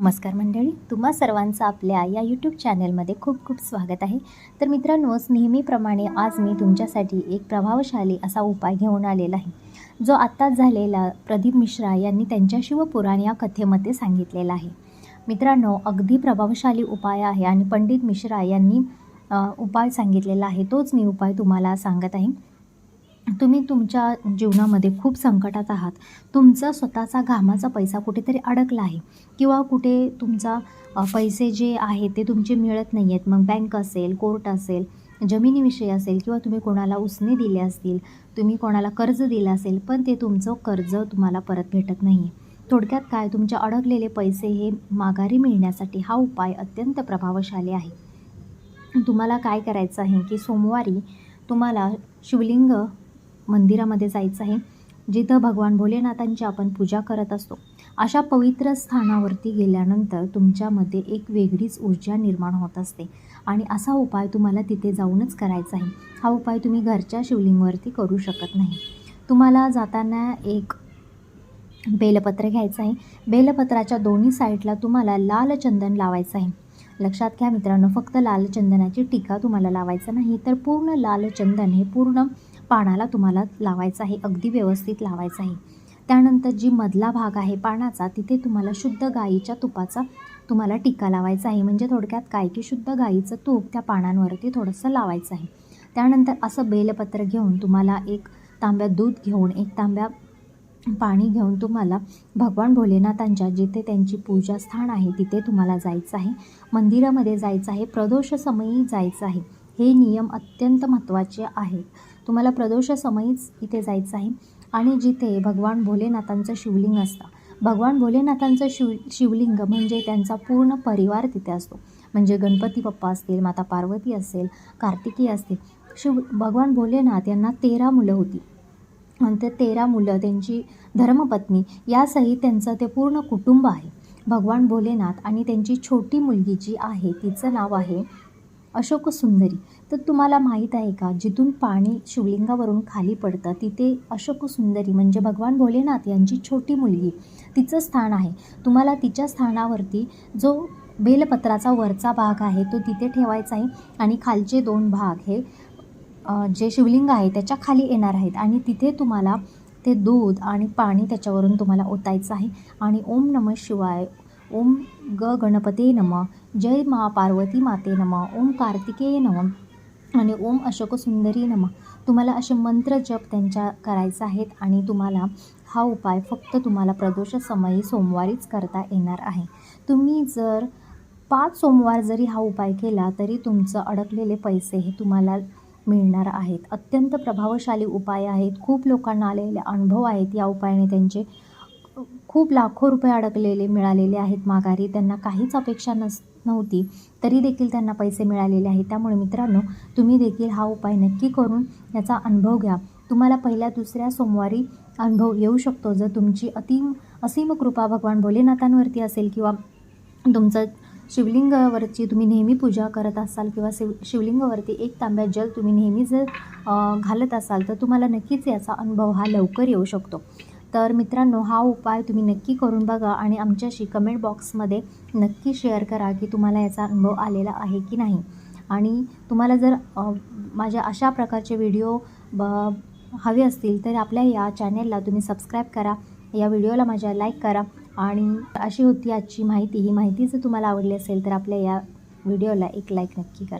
नमस्कार मंडळी तुम्हा सर्वांचं आपल्या या यूट्यूब चॅनलमध्ये खूप खूप स्वागत आहे. तर मित्रांनो नेहमीप्रमाणे आज मी तुमच्यासाठी एक प्रभावशाली असा उपाय घेऊन आलेला आहे. जो आत्ताच झालेला प्रदीप मिश्रा यांनी त्यांच्या शिवपुराण या कथेमध्ये सांगितलेला आहे. मित्रांनो अगदी प्रभावशाली उपाय आहे आणि पंडित मिश्रा यांनी उपाय सांगितलेला आहे. तोच मी उपाय तुम्हाला सांगत आहे. तुम्ही तुमच्या जीवनामध्ये खूप संकटात आहात. तुमचा स्वतःचा घामाचा पैसा कुठेतरी अडकला आहे. किंवा कुठे तुमचा पैसे जे आहे ते तुमचे मिळत नाही आहेत. मग बँक असेल कोर्ट असेल जमिनीविषयी असेल किंवा तुम्ही कोणाला उसने दिले असतील तुम्ही कोणाला कर्ज दिलं असेल पण ते तुमचं कर्ज तुम्हाला परत भेटत नाही आहे थोडक्यात काय? तुमचे अडकलेले पैसे हे माघारी मिळण्यासाठी हा उपाय अत्यंत प्रभावशाली आहे. तुम्हाला काय करायचं आहे की सोमवारी तुम्हाला शिवलिंग मंदिरामध्ये जायचं आहे जिथं भगवान भोलेनाथांची आपण पूजा करत असतो. अशा पवित्र स्थानावरती गेल्यानंतर तुमच्यामध्ये एक वेगळीच ऊर्जा निर्माण होत असते. आणि असा उपाय तुम्हाला तिथे जाऊनच करायचा आहे. हा उपाय तुम्ही घरच्या शिवलिंगवरती करू शकत नाही. तुम्हाला जाताना एक बेलपत्र घ्यायचं आहे. बेलपत्राच्या दोन्ही साईडला तुम्हाला लाल चंदन लावायचं आहे. लक्षात घ्या मित्रांनो फक्त लाल चंदनाची टीका तुम्हाला लावायचं नाही तर पूर्ण लाल चंदन हे पूर्ण पानाला तुम्हाला लावायचं आहे अगदी व्यवस्थित लावायचं आहे. त्यानंतर जी मधला भाग आहे पानाचा तिथे तुम्हाला शुद्ध गाईच्या तुपाचा तुम्हाला टीका लावायचा आहे. म्हणजे थोडक्यात काय की शुद्ध गाईचं तूप त्या पानांवरती थोडंसं लावायचं आहे. त्यानंतर असं बेलपत्र घेऊन तुम्हाला एक तांब्या दूध घेऊन एक तांब्या पाणी घेऊन तुम्हाला भगवान भोलेनाथांच्या जिथे त्यांची पूजा स्थान आहे तिथे तुम्हाला जायचं आहे. मंदिरामध्ये जायचं आहे प्रदोषसमयी जायचं आहे. हे नियम अत्यंत महत्त्वाचे आहेत. तुम्हाला प्रदोषसमयीच इथे जायचं आहे. आणि जिथे भगवान भोलेनाथांचं शिवलिंग असतं. भगवान भोलेनाथांचं शिव शिवलिंग म्हणजे त्यांचा पूर्ण परिवार तिथे असतो. म्हणजे गणपती बाप्पा असतील माता पार्वती असेल कार्तिकी असतील. शिव भगवान भोलेनाथ यांना तेरा मुलं होती. आणि ते तेरा मुलं त्यांची धर्मपत्नी यासहित त्यांचं ते पूर्ण कुटुंब आहे. भगवान भोलेनाथ आणि त्यांची छोटी मुलगी जी आहे तिचं नाव आहे अशोक सुंदरी. तर तुम्हाला माहीत आहे का जिथून पाणी शिवलिंगावरून खाली पडतं तिथे अशोक सुंदरी म्हणजे भगवान भोलेनाथ यांची छोटी मुलगी. तिचं स्थान आहे. तुम्हाला तिच्या स्थानावरती जो बेलपत्राचा वरचा भाग आहे तो तिथे ठेवायचा आहे आणि खालचे दोन भाग हे जे शिवलिंग आहे त्याच्याखाली येणार आहेत. आणि तिथे तुम्हाला ते दूध आणि पाणी त्याच्यावरून तुम्हाला ओतायचं आहे. आणि ओम नम शिवाय ओम ग गणपते नम जय मा पार्वती माते नम. ओम कार्तिकेय नम आणि ओम अशोक सुंदरी नम. तुम्हाला असे मंत्र जप त्यांच्या करायचं आहेत आणि तुम्हाला हा उपाय फक्त तुम्हाला प्रदोष समयी सोमवारीच करता येणार आहे. तुम्ही जर पाच सोमवार जरी हा उपाय केला तरी तुमचं अडकलेले पैसे हे तुम्हाला मिळणार आहेत. अत्यंत प्रभावशाली उपाय आहेत. खूप लोकांना आलेले अनुभव आहेत या उपायाने त्यांचे खूप लाखो रुपये अडकलेले मिळालेले आहेत माघारी. त्यांना काहीच अपेक्षा नस नव्हती. तरी देखील त्यांना पैसे मिळालेले आहेत. त्यामुळे मित्रांनो तुम्ही देखील हा उपाय नक्की करून याचा अनुभव घ्या. तुम्हाला पहिल्या दुसऱ्या सोमवारी अनुभव येऊ शकतो. जर तुमची अतिम असीम कृपा भगवान भोलेनाथांवरती असेल किंवा तुमचं शिवलिंगावरची तुम्ही नेहमी पूजा करत असाल किंवा शिव शिवलिंगावरती एक तांब्या जल तुम्ही नेहमी जर घालत असाल तर तुम्हाला नक्कीच याचा अनुभव हा लवकर येऊ शकतो. तर मित्रांनो हा उपाय तुम्ही नक्की करून बघा आणि आमच्याशी कमेंट बॉक्समध्ये नक्की शेअर करा की तुम्हाला याचा अनुभव आलेला आहे की नाही. आणि तुम्हाला जर माझ्या अशा प्रकारचे व्हिडिओ ब हवे असतील तर आपल्या या चॅनेलला तुम्ही सबस्क्राईब करा या व्हिडिओला माझ्या लाईक करा आणि अशी होती आजची माहिती. ही माहिती जर तुम्हाला आवडली असेल तर आपल्या या व्हिडिओला एक लाईक नक्की करा.